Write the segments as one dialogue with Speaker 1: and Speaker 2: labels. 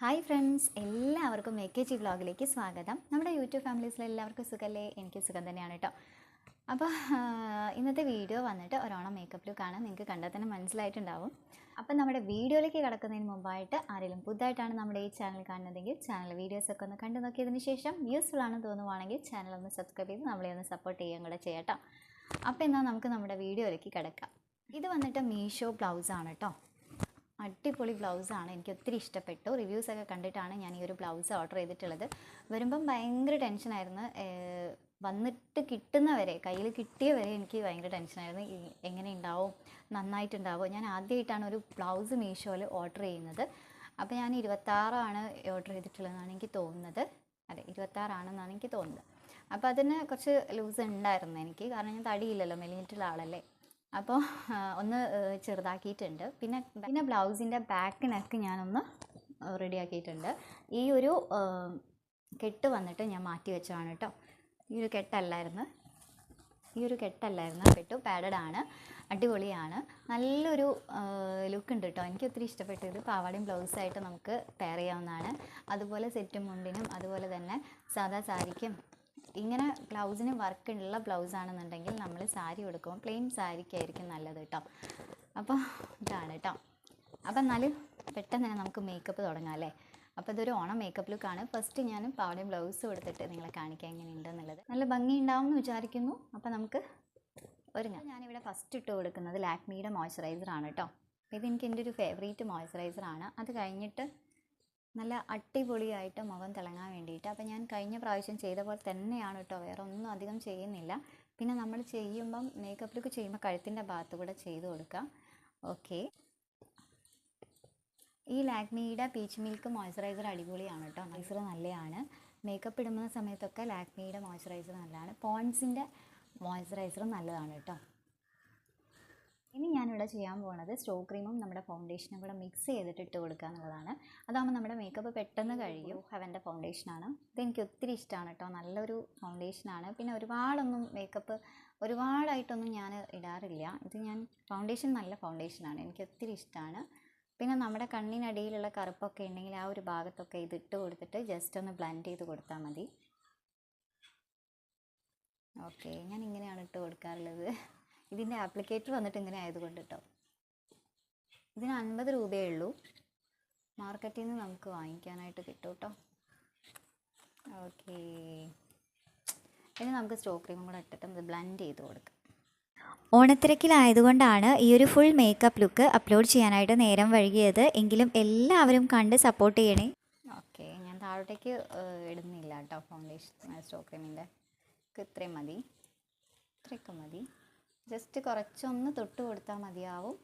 Speaker 1: Hi friends എല്ലാവർക്കും A K G വ്ളോഗിലേക്ക് സ്വാഗതം. നമ്മുടെ യൂട്യൂബ് ഫാമിലീസിലെല്ലാവർക്കും സുഖമല്ലേ എനിക്ക് സുഖം തന്നെയാണ് കേട്ടോ. അപ്പോൾ ഇന്നത്തെ വീഡിയോ വന്നിട്ട് ഒരോണം മേക്കപ്പ് ലുക്ക് ആണ്. നിങ്ങൾക്ക് കണ്ടാൽ തന്നെ മനസ്സിലായിട്ടുണ്ടാവും. അപ്പം നമ്മുടെ വീഡിയോയിലേക്ക് കിടക്കുന്നതിന് മുമ്പായിട്ട് ആരെങ്കിലും പുതുതായിട്ടാണ് നമ്മുടെ ഈ ചാനൽ കാണുന്നതെങ്കിൽ ചാനൽ വീഡിയോസൊക്കെ ഒന്ന് കണ്ടു നോക്കിയതിന് ശേഷം യൂസ്ഫുൾ ആണെന്ന് തോന്നുവാണെങ്കിൽ ചാനൽ ഒന്ന് സബ്സ്ക്രൈബ് ചെയ്ത് നമ്മളെ ഒന്ന് സപ്പോർട്ട് ചെയ്യുകയും കൂടെ ചെയ്യാം അപ്പോൾ എന്നാൽ നമുക്ക് നമ്മുടെ വീഡിയോയിലേക്ക് കിടക്കാം. ഇത് വന്നിട്ട് മീഷോ ബ്ലൗസാണ് കേട്ടോ. അടിപൊളി ബ്ലൗസാണ് എനിക്ക് ഒത്തിരി ഇഷ്ടപ്പെട്ടു. റിവ്യൂസ് ഒക്കെ കണ്ടിട്ടാണ് ഞാൻ ഈ ഒരു ബ്ലൗസ് ഓർഡർ ചെയ്തിട്ടുള്ളത്. വരുമ്പം ഭയങ്കര ടെൻഷനായിരുന്നു വന്നിട്ട് കിട്ടുന്നവരെ കയ്യിൽ കിട്ടിയവരെ എനിക്ക് ഭയങ്കര ടെൻഷനായിരുന്നു എങ്ങനെ ഉണ്ടാവും നന്നായിട്ടുണ്ടാവും? ഞാൻ ആദ്യമായിട്ടാണ് ഒരു ബ്ലൗസ് മീഷോയിൽ ഓർഡർ ചെയ്യുന്നത്. അപ്പോൾ ഞാൻ ഇരുപത്താറാണ് ഓർഡർ ചെയ്തിട്ടുള്ളതെന്നാണ് എനിക്ക് തോന്നുന്നത്. അതെ ഇരുപത്താറാണെന്നാണ് എനിക്ക് തോന്നുന്നത്. അപ്പോൾ അതിന് കുറച്ച് ലൂസ് ഉണ്ടായിരുന്നു എനിക്ക്. കാരണം ഞാൻ തടിയില്ലല്ലോ മെലിഞ്ഞിട്ടുള്ള ആളല്ലേ. അപ്പോൾ ഒന്ന് ചെറുതാക്കിയിട്ടുണ്ട്. പിന്നെ പിന്നെ ബ്ലൗസിന്റെ ബാക്ക് നെക്ക് ഞാനൊന്ന് റെഡിയാക്കിയിട്ടുണ്ട്. ഈ ഒരു കെട്ട് വന്നിട്ട് ഞാൻ മാറ്റി വെച്ചതാണ് കേട്ടോ. ഈ ഒരു കെട്ടല്ലായിരുന്നു. ഈ ഒരു കെട്ടല്ലായിരുന്നു. കെട്ടു പാഡഡ് ആണ് അടിപൊളിയാണ്. നല്ലൊരു ലുക്ക് ഉണ്ട് കേട്ടോ. എനിക്ക് ഒത്തിരി ഇഷ്ടപ്പെട്ടു ഇത് പാവാടയും ബ്ലൗസായിട്ട് നമുക്ക് പെയർ ചെയ്യാവുന്നതാണ്. അതുപോലെ സെറ്റും മുണ്ടിനും അതുപോലെ തന്നെ സാധാ സാരിക്കും ഇങ്ങനെ ബ്ലൗസിന് വർക്ക് ഉള്ള ബ്ലൗസ് ആണെന്നുണ്ടെങ്കിൽ നമ്മൾ സാരി കൊടുക്കുമ്പോൾ പ്ലെയിൻ സാരിക്കായിരിക്കും നല്ലത് കേട്ടോ അപ്പോൾ ഇതാണ് കേട്ടോ അപ്പം എന്നാലും പെട്ടെന്ന് തന്നെ നമുക്ക് മേക്കപ്പ് തുടങ്ങാം അല്ലേ? അപ്പോൾ ഇതൊരു ഓണം മേക്കപ്പ് ലുക്കാണ് ഫസ്റ്റ് ഞാൻ പാവടയും ബ്ലൗസ് കൊടുത്തിട്ട് നിങ്ങളെ കാണിക്കാൻ എന്നുള്ളത് നല്ല ഭംഗി ഉണ്ടാവും എന്ന് വിചാരിക്കുന്നു. അപ്പോൾ നമുക്ക് ഒരുങ്ങാം. ഞാനിവിടെ ഫസ്റ്റ് ഇട്ട് കൊടുക്കുന്നത് ലാക്മിയുടെ മോയ്സ്ചറൈസർ ആണ് കേട്ടോ ഇത് ഇതെനിക്ക് എന്റെ ഒരു ഫേവറേറ്റ് മോയ്സ്ചറൈസർ ആണ്. അത് കഴിഞ്ഞിട്ട് നല്ല അടിപൊളിയായിട്ട് മുഖം തിളങ്ങാൻ വേണ്ടിയിട്ട്. അപ്പോൾ ഞാൻ കഴിഞ്ഞ പ്രാവശ്യം ചെയ്ത പോലെ തന്നെയാണ് കേട്ടോ. വേറെ ഒന്നും അധികം ചെയ്യുന്നില്ല. പിന്നെ നമ്മൾ ചെയ്യുമ്പം മേക്കപ്പ് ലുക്ക് ചെയ്യുമ്പോൾ കഴുത്തിന്റെ ഭാഗത്ത് കൂടെ ചെയ്ത് കൊടുക്കാം. ഓക്കെ ഈ ലാക്മിയുടെ പീച്ച് മിൽക്ക് മോയ്സ്ചറൈസർ അടിപൊളിയാണ് കേട്ടോ. മോയ്സ്ചറൈസർ നല്ലതാണ് മേക്കപ്പ് ഇടുന്ന സമയത്തൊക്കെ ലാക്മിയുടെ മോയ്സ്ചറൈസർ നല്ലതാണ്. പോൺസിന്റെ മോയ്സ്ചറൈസർ നല്ലതാണ് കേട്ടോ. ഇനി ഞാനിവിടെ ചെയ്യാൻ പോകുന്നത് സ്റ്റോ ക്രീമും നമ്മുടെ ഫൗണ്ടേഷനും കൂടെ മിക്സ് ചെയ്തിട്ട് ഇട്ട് കൊടുക്കുക എന്നുള്ളതാണ്. അതാകുമ്പോൾ നമ്മുടെ മേക്കപ്പ് പെട്ടെന്ന് കഴിയും. ഹെവന്റെ ഫൗണ്ടേഷനാണ് ഇതെനിക്ക് ഒത്തിരി ഇഷ്ടമാണ് കേട്ടോ നല്ലൊരു ഫൗണ്ടേഷനാണ് പിന്നെ ഒരുപാടൊന്നും മേക്കപ്പ് ഒരുപാടായിട്ടൊന്നും ഞാൻ ഇടാറില്ല. ഇത് ഞാൻ ഫൗണ്ടേഷൻ നല്ല ഫൗണ്ടേഷനാണ് എനിക്ക് ഒത്തിരി ഇഷ്ടമാണ് പിന്നെ നമ്മുടെ കണ്ണിനടിയിലുള്ള കറുപ്പൊക്കെ ഉണ്ടെങ്കിൽ ആ ഒരു ഭാഗത്തൊക്കെ ഇത് ഇട്ട് കൊടുത്തിട്ട് ജസ്റ്റ് ഒന്ന് ബ്ലെൻഡ് ചെയ്ത് കൊടുത്താൽ മതി. ഓക്കെ ഞാൻ ഇങ്ങനെയാണ് ഇട്ട് കൊടുക്കാറുള്ളത്. ഇതിന്റെ ആപ്ലിക്കേറ്റർ വന്നിട്ട് ഇങ്ങനെ ആയതുകൊണ്ട് കേട്ടോ ഇതിന് അൻപത് രൂപയേ ഉള്ളൂ. മാർക്കറ്റിൽ നിന്ന് നമുക്ക് വാങ്ങിക്കാനായിട്ട് കിട്ടും കേട്ടോ ഓക്കെ. ഇനി നമുക്ക് സ്റ്റോക്ക് ക്രീമും കൂടെ ഇട്ടിട്ട് ഇത് ബ്ലെൻഡ് ചെയ്ത് കൊടുക്കാം.
Speaker 2: ഓണത്തിരക്കിലായതുകൊണ്ടാണ് ഈ ഒരു ഫുൾ മേക്കപ്പ് ലുക്ക് അപ്ലോഡ് ചെയ്യാനായിട്ട് നേരം വഴുകിയത് എങ്കിലും എല്ലാവരും കണ്ട് സപ്പോർട്ട് ചെയ്യണേ.
Speaker 1: ഓക്കെ. ഞാൻ താഴോട്ടേക്ക് ഇടുന്നില്ല കേട്ടോ ഫൗണ്ടേഷൻ സ്റ്റോക്ക് ക്രീമിന്റെ. ഇത്രയും മതി. ഇത്രയൊക്കെ മതി. ജസ്റ്റ് കുറച്ചൊന്ന് തൊട്ട് കൊടുത്താൽ മതിയാവും.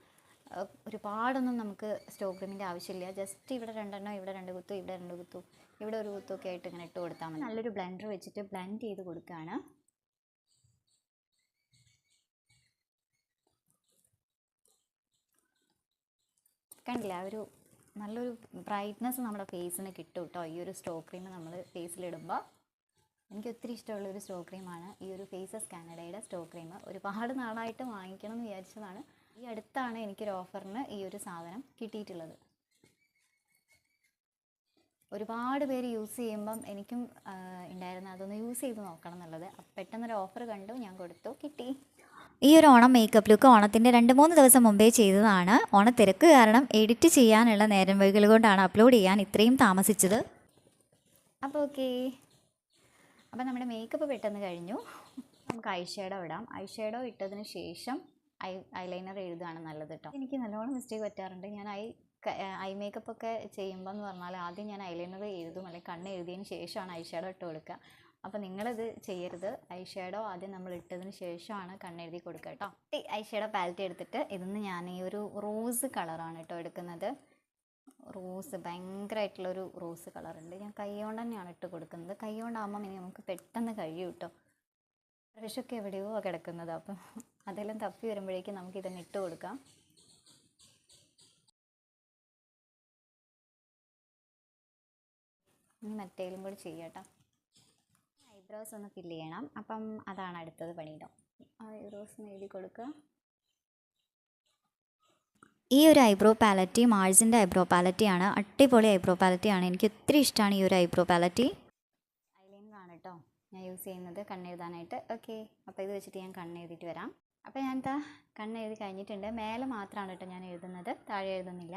Speaker 1: ഒരുപാടൊന്നും നമുക്ക് സ്റ്റോക്ക് ക്രീമിന്റെ ആവശ്യമില്ല. ജസ്റ്റ് ഇവിടെ രണ്ടെണ്ണം ഇവിടെ രണ്ട് കുത്തു ഇവിടെ രണ്ട് കുത്തു ഇവിടെ ഒരു കുത്തൊക്കെ ആയിട്ട് ഇങ്ങനെ ഇട്ട് കൊടുത്താൽ മതി. നല്ലൊരു ബ്ലെൻഡർ വെച്ചിട്ട് ബ്ലെൻഡ് ചെയ്ത് കൊടുക്കുകയാണ്. കണ്ടില്ല ഒരു നല്ലൊരു ബ്രൈറ്റ്നസ് നമ്മുടെ ഫേസിന് കിട്ടും കേട്ടോ ഈ ഒരു സ്റ്റോക്ക് ക്രീം നമ്മൾ ഫേസിലിടുമ്പോൾ എനിക്ക് ഒത്തിരി ഇഷ്ടമുള്ള ഒരു സ്റ്റോ ക്രീമാണ്. ഈ ഒരു ഫേസസ് കാനഡയുടെ സ്റ്റോ ക്രീം. ഒരുപാട് നാളായിട്ട് വാങ്ങിക്കണം എന്ന് വിചാരിച്ചതാണ്. ഈ അടുത്താണ് എനിക്കൊരു ഓഫറിന് ഈ ഒരു സാധനം കിട്ടിയിട്ടുള്ളത്. ഒരുപാട് പേര് യൂസ് ചെയ്യുമ്പം എനിക്കും ഉണ്ടായിരുന്ന. അതൊന്ന് യൂസ് ചെയ്ത് നോക്കണം എന്നുള്ളത്. പെട്ടെന്നൊരു ഓഫർ കണ്ടു. ഞാൻ കൊടുത്തു. കിട്ടി.
Speaker 2: ഈ ഒരു ഓണം മേക്കപ്പ് ലുക്ക് ഓണത്തിന്റെ രണ്ട് മൂന്ന് ദിവസം മുമ്പേ ചെയ്തതാണ്. ഓണത്തിരക്ക് കാരണം എഡിറ്റ് ചെയ്യാനുള്ള നേരം വൈകൽ കൊണ്ടാണ് അപ്ലോഡ് ചെയ്യാൻ ഇത്രയും താമസിച്ചത്.
Speaker 1: അപ്പോൾ ഓക്കെ അപ്പോൾ നമ്മുടെ മേക്കപ്പ് പെട്ടെന്ന് കഴിഞ്ഞു. നമുക്ക് ഐ ഷേഡോ ഇടാം. ഐ ഷേഡോ ഇട്ടതിന് ശേഷം ഐ ഐലൈനർ എഴുതുകയാണ് നല്ലത് കേട്ടോ എനിക്ക് നല്ലോണം മിസ്റ്റേക്ക് പറ്റാറുണ്ട്. ഞാൻ ഐ ഐ മേക്കപ്പ് ഒക്കെ ചെയ്യുമ്പോൾ എന്ന് പറഞ്ഞാൽ ആദ്യം ഞാൻ ഐലൈനർ എഴുതും അല്ലെങ്കിൽ കണ്ണ് എഴുതിയതിന് ശേഷമാണ് ഐ ഷേഡോ ഇട്ട് കൊടുക്കുക. അപ്പോൾ നിങ്ങളിത് ചെയ്യരുത്. ഐ ഷേഡോ ആദ്യം നമ്മൾ ഇട്ടതിന് ശേഷമാണ് കണ്ണെഴുതി കൊടുക്കുക കേട്ടോ ഐ ഷേഡോ പാലറ്റ് എടുത്തിട്ട് ഇതിന്ന് ഞാൻ ഈ ഒരു റോസ് കളറാണ് കേട്ടോ എടുക്കുന്നത്. റോസ് ഭയങ്കരമായിട്ടുള്ളൊരു റോസ് കളറുണ്ട്. ഞാൻ കൈ കൊണ്ട് തന്നെയാണ് ഇട്ട് കൊടുക്കുന്നത്. കൈ കൊണ്ടാകുമ്പം ഇനി നമുക്ക് പെട്ടെന്ന് കഴിയും കേട്ടോ. ഫ്രഷൊക്കെ എവിടെയോ കിടക്കുന്നത്. അപ്പം അതെല്ലാം തപ്പി വരുമ്പോഴേക്കും നമുക്ക് ഇട്ട് കൊടുക്കാം. ഇനി മറ്റേലും കൂടി ചെയ്യാം ഐബ്രോസ് ഒന്ന് ഫില്ല് ചെയ്യണം. അപ്പം അതാണ് അടുത്തത് പണിയിട്ടോ ഐബ്രോസ് എഴുതി കൊടുക്കുക.
Speaker 2: ഈ ഒരു ഐബ്രോ പാലറ്റി മാൾസിന്റെ ഐബ്രോ പാലറ്റിയാണ് അടിപൊളി ഐബ്രോ പാലറ്റിയാണ് എനിക്ക് ഒത്തിരി ഇഷ്ടമാണ് ഈ ഒരു ഐബ്രോ പാലറ്റി.
Speaker 1: ഐലൈനറാണ് കേട്ടോ ഞാൻ യൂസ് ചെയ്യുന്നത് കണ്ണെഴുതാനായിട്ട്. ഓക്കെ. അപ്പോൾ ഇത് വെച്ചിട്ട് ഞാൻ കണ്ണെഴുതിയിട്ട് വരാം. അപ്പോൾ ഞാൻ എന്താ കണ്ണെഴുതി കഴിഞ്ഞിട്ടുണ്ട്. മേലെ മാത്രമാണ് കേട്ടോ ഞാൻ എഴുതുന്നത്. താഴെ എഴുതുന്നില്ല.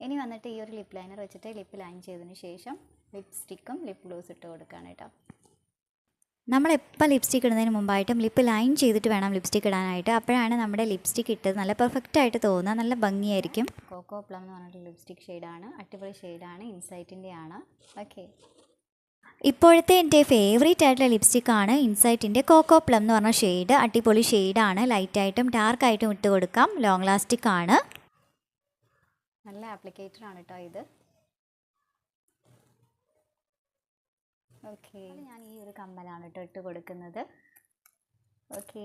Speaker 1: ഇനി വന്നിട്ട് ഈ ഒരു ലിപ്പ് ലൈനർ വെച്ചിട്ട് ലിപ്പ് ലൈൻ ചെയ്തതിന് ശേഷം ലിപ്സ്റ്റിക്കും ലിപ് ഗ്ലോസ് ഇട്ട് കൊടുക്കുകയാണ് കേട്ടോ.
Speaker 2: ലിപ്സ്റ്റിക്ക് ലിപ്സ്റ്റിക് ഇടുന്നതിന് മുമ്പായിട്ടും ലിപ്പ് ലൈൻ ചെയ്തിട്ട് വേണം ലിപ്സ്റ്റിക് ഇടാനായിട്ട്. അപ്പോഴാണ് നമ്മുടെ ലിപ്സ്റ്റിക് ഇട്ടത് നല്ല പെർഫെക്റ്റ് ആയിട്ട് തോന്നുക. നല്ല ഭംഗിയായിരിക്കും.
Speaker 1: കോക്കോ പ്ലം എന്ന് പറഞ്ഞിട്ട് ലിപ്സ്റ്റിക് ഷെയ്ഡാണ് അടിപൊളി ഷെയ്ഡാണ് ഇൻസൈറ്റിന്റെ ആണ്. ഓക്കെ
Speaker 2: ഇപ്പോഴത്തെ എന്റെ ഫേവറേറ്റ് ആയിട്ടുള്ള ലിപ്സ്റ്റിക്കാണ് ഇൻസൈറ്റിന്റെ കോക്കോ പ്ലം എന്ന് പറഞ്ഞ ഷെയ്ഡ് അടിപൊളി ഷെയ്ഡാണ് ലൈറ്റായിട്ടും ഡാർക്കായിട്ടും ഇട്ട് കൊടുക്കാം ലോങ് ലാസ്റ്റിക് ആണ്.
Speaker 1: നല്ല ആപ്ലിക്കേറ്റർ ആണ് കേട്ടോ ഇത്. ഓക്കെ ഞാൻ ഈ ഒരു കമ്മലാണ് കേട്ടോ ഇട്ട് കൊടുക്കുന്നത്. ഓക്കെ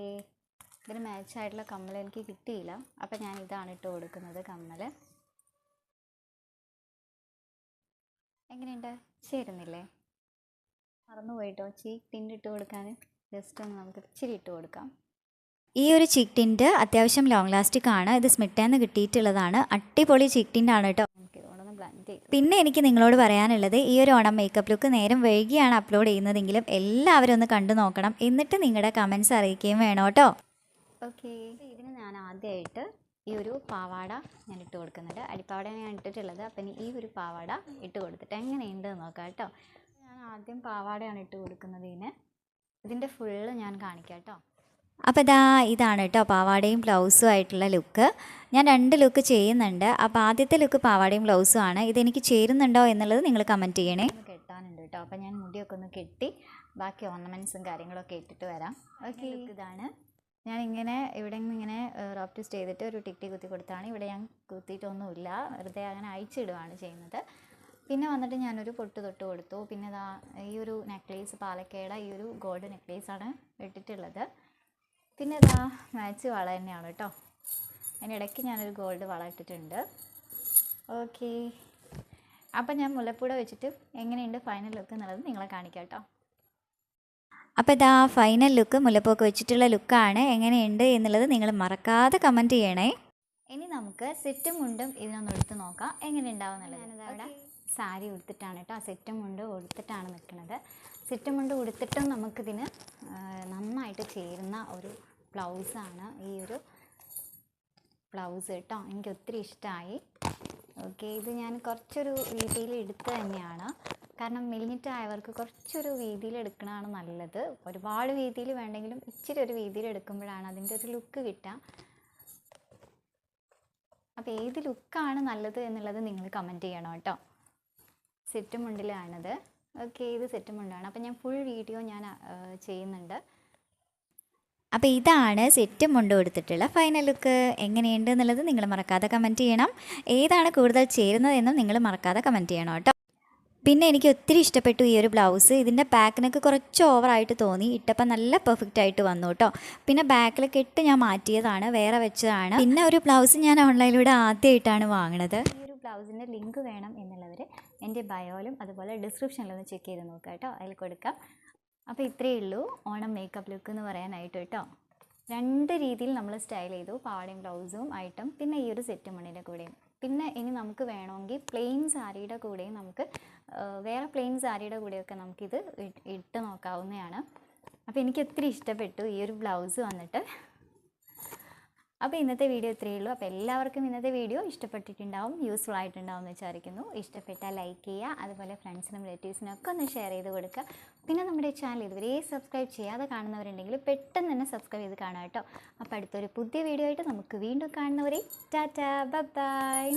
Speaker 1: ഇതിന് മാച്ച് ആയിട്ടുള്ള കമ്മൽ എനിക്ക് കിട്ടിയില്ല. അപ്പം ഞാൻ ഇതാണ് ഇട്ട് കൊടുക്കുന്നത് കമ്മൽ എങ്ങനെയുണ്ട്? ചേരുന്നില്ലേ? മറന്നുപോയിട്ടോ? ചീക്ക് ടിന്റ് ഇട്ട് കൊടുക്കാൻ? ജസ്റ്റ് ഒന്ന് നമുക്ക് ഇച്ചിരി ഇട്ട് കൊടുക്കാം.
Speaker 2: ഈ ഒരു ചീക്ക് ടിന്റ് അത്യാവശ്യം ലോങ് ലാസ്റ്റിക് ആണ്. ഇത് സ്മിട്ടേന്ന് കിട്ടിയിട്ടുള്ളതാണ്. അടിപൊളി ചീക്ക് ടിന്റ് ആണ് കേട്ടോ പിന്നെ എനിക്ക് നിങ്ങളോട് പറയാനുള്ളത് ഈ ഒരു ഓണം മേക്കപ്പ് ലുക്ക് നേരം വൈകിയാണ് അപ്ലോഡ് ചെയ്യുന്നതെങ്കിലും എല്ലാവരും ഒന്ന് കണ്ടു നോക്കണം. എന്നിട്ട് നിങ്ങളുടെ കമൻസ് അറിയിക്കുകയും വേണം കേട്ടോ.
Speaker 1: ഓക്കെ ഇതിന് ഞാൻ ആദ്യമായിട്ട് ഈ ഒരു പാവാട ഞാൻ ഇട്ട് കൊടുക്കുന്നുണ്ട്. അടിപ്പാവാട ഞാൻ ഇട്ടിട്ടുള്ളത്. അപ്പം ഇനി ഈ ഒരു പാവാട ഇട്ട് കൊടുത്തിട്ട് എങ്ങനെയുണ്ട് നോക്കാം കേട്ടോ. ഞാൻ ആദ്യം പാവാടയാണ് ഇട്ട് കൊടുക്കുന്നത് ഇതിന്. ഇതിന്റെ ഫുള്ള് ഞാൻ കാണിക്കാം കേട്ടോ.
Speaker 2: അപ്പോൾ ഇതാ ഇതാണ് കേട്ടോ പാവാടയും ബ്ലൗസും ആയിട്ടുള്ള ലുക്ക്. ഞാൻ രണ്ട് ലുക്ക് ചെയ്യുന്നുണ്ട്. അപ്പോൾ ആദ്യത്തെ ലുക്ക് പാവാടയും ബ്ലൗസും ആണ്. ഇതെനിക്ക് ചേരുന്നുണ്ടോ എന്നുള്ളത് നിങ്ങൾ കമന്റ് ചെയ്യണേ.
Speaker 1: കെട്ടാനുണ്ട് കേട്ടോ. അപ്പം ഞാൻ മുടിയൊക്കെ ഒന്ന് കെട്ടി ബാക്കി ഓർണമെന്റ്സും കാര്യങ്ങളൊക്കെ ഇട്ടിട്ട് വരാം. ഓക്കെ ഇതാണ്. ഞാൻ ഇങ്ങനെ ഇവിടെ നിന്ന് ഇങ്ങനെ റോപ്പ് ട്വിസ്റ്റ് ചെയ്തിട്ട് ഒരു ടിക്ടി കുത്തി കൊടുത്താണ്. ഇവിടെ ഞാൻ കുത്തിയിട്ടൊന്നുമില്ല. വെറുതെ അങ്ങനെ അയച്ചിടുകയാണ് ചെയ്യുന്നത്. പിന്നെ വന്നിട്ട് ഞാനൊരു പൊട്ട് തൊട്ട് കൊടുത്തു. പിന്നെ ഇതാ ഈ ഒരു നെക്ലേസ് പാലക്കയുടെ ഈ ഒരു ഗോൾഡ് ആണ് ഇട്ടിട്ടുള്ളത്. പിന്നെ ഇതാ മാച്ച് വള തന്നെയാണ് കേട്ടോ. അതിനിടയ്ക്ക് ഞാനൊരു ഗോൾഡ് വള ഇട്ടിട്ടുണ്ട്. ഓക്കെ അപ്പം ഞാൻ മുല്ലപ്പൂട വെച്ചിട്ട് എങ്ങനെയുണ്ട് ഫൈനൽ ലുക്ക് എന്നുള്ളത് നിങ്ങളെ കാണിക്കാം കേട്ടോ.
Speaker 2: അപ്പോൾ ഇതാ ഫൈനൽ ലുക്ക് മുല്ലപ്പൂക്ക് വെച്ചിട്ടുള്ള ലുക്കാണ് എങ്ങനെയുണ്ട് എന്നുള്ളത് നിങ്ങൾ മറക്കാതെ കമന്റ് ചെയ്യണേ.
Speaker 1: ഇനി നമുക്ക് സെറ്റും മുണ്ടും ഇതിനൊന്ന് എടുത്ത് നോക്കാം. എങ്ങനെ ഉണ്ടാവും എന്നുള്ളത് അവിടെ സാരി ഉടുത്തിട്ടാണ് കേട്ടോ. സെറ്റും മുണ്ട് ഉടുത്തിട്ടാണ് നിൽക്കുന്നത്. സെറ്റും മുണ്ട് ഉടുത്തിട്ടും നമുക്കിതിന് നന്നായിട്ട് ചേരുന്ന ഒരു ബ്ലൗസാണ് ഈ ഒരു ബ്ലൗസ് കേട്ടോ. എനിക്ക് ഒത്തിരി ഇഷ്ടമായി. ഓക്കെ ഇത് ഞാൻ കുറച്ചൊരു രീതിയിൽ എടുത്തു തന്നെയാണ്. കാരണം മെലിഞ്ഞിട്ടായവർക്ക് കുറച്ചൊരു രീതിയിൽ എടുക്കണതാണ് നല്ലത്. ഒരുപാട് രീതിയിൽ വേണ്ടെങ്കിലും ഇച്ചിരി ഒരു രീതിയിൽ എടുക്കുമ്പോഴാണ് അതിന്റെ ഒരു ലുക്ക് കിട്ടുക. അപ്പോൾ ഏത് ലുക്കാണ് നല്ലത് എന്നുള്ളത് നിങ്ങൾ കമന്റ് ചെയ്യണം കേട്ടോ. സെറ്റ് മുണ്ടിലാണത്. ഓക്കെ ഇത് സെറ്റ് മുണ്ടാണ്. അപ്പം ഞാൻ ഫുൾ വീഡിയോ ഞാൻ ചെയ്യുന്നുണ്ട്.
Speaker 2: അപ്പോൾ ഇതാണ് സെറ്റ് മുണ്ട് കൊടുത്തിട്ടുള്ള ഫൈനൽ ലുക്ക് എങ്ങനെയുണ്ട് എന്നുള്ളത് നിങ്ങൾ മറക്കാതെ കമന്റ് ചെയ്യണം. ഏതാണ് കൂടുതൽ ചേരുന്നതെന്നും നിങ്ങൾ മറക്കാതെ കമന്റ് ചെയ്യണം കേട്ടോ. പിന്നെ എനിക്ക് ഒത്തിരി ഇഷ്ടപ്പെട്ടു ഈ ഒരു ബ്ലൗസ് ഇതിന്റെ ബാക്കിനൊക്കെ കുറച്ച് ഓവറായിട്ട് തോന്നി. ഇട്ടപ്പോൾ നല്ല പെർഫെക്റ്റ് ആയിട്ട് വന്നു കേട്ടോ. പിന്നെ ബാക്കിൽ കെട്ട് ഞാൻ മാറ്റിയതാണ്. വേറെ വെച്ചതാണ്. പിന്നെ ഒരു ബ്ലൗസ് ഞാൻ ഓൺലൈനിലൂടെ ആദ്യമായിട്ടാണ് വാങ്ങണത്.
Speaker 1: ഈ ഒരു ബ്ലൗസിന്റെ ലിങ്ക് വേണം എന്റെ ബയോയിലും അതുപോലെ ഡിസ്ക്രിപ്ഷനിലും ഒന്ന് ചെക്ക് ചെയ്ത് നോക്കുക കേട്ടോ. അതിൽ കൊടുക്കാം. അപ്പോൾ ഇത്രയേ ഉള്ളൂ. ഓണം മേക്കപ്പ് ലുക്ക് എന്ന് പറയാനായിട്ട് കേട്ടോ. രണ്ട് രീതിയിൽ നമ്മൾ സ്റ്റൈൽ ചെയ്തു. പാടയും ബ്ലൗസും ആയിട്ടും. പിന്നെ ഈ ഒരു സെറ്റ് മണിയുടെ കൂടെയും. പിന്നെ ഇനി നമുക്ക് വേണമെങ്കിൽ പ്ലെയിൻ സാരിയുടെ കൂടെയും നമുക്ക് വേറെ പ്ലെയിൻ സാരിയുടെ കൂടെയൊക്കെ നമുക്കിത് ഇട്ട് നോക്കാവുന്നതാണ്. അപ്പോൾ എനിക്ക് ഒത്തിരി ഇഷ്ടപ്പെട്ടു ഈ ഒരു ബ്ലൗസ് വന്നിട്ട്. അപ്പോൾ ഇന്നത്തെ വീഡിയോ ഇത്രയേ ഉള്ളൂ. അപ്പോൾ എല്ലാവർക്കും ഇന്നത്തെ വീഡിയോ ഇഷ്ടപ്പെട്ടിട്ടുണ്ടാവും യൂസ്ഫുൾ ആയിട്ടുണ്ടാവും എന്ന് വിചാരിക്കുന്നു. ഇഷ്ടപ്പെട്ടാൽ ലൈക്ക് ചെയ്യുക അതുപോലെ ഫ്രണ്ട്സിനും റിലേറ്റീവ്സിനും ഒക്കെ ഒന്ന് ഷെയർ ചെയ്ത് കൊടുക്കുക. പിന്നെ നമ്മുടെ ചാനൽ ഇതുവരെ സബ്സ്ക്രൈബ് ചെയ്യാതെ കാണുന്നവരുണ്ടെങ്കിൽ പെട്ടെന്ന് തന്നെ സബ്സ്ക്രൈബ് ചെയ്ത് കാണാം കേട്ടോ. അപ്പോൾ അടുത്തൊരു പുതിയ വീഡിയോ ആയിട്ട് നമുക്ക് വീണ്ടും കാണുന്നവരെ ടാറ്റാ ബൈ.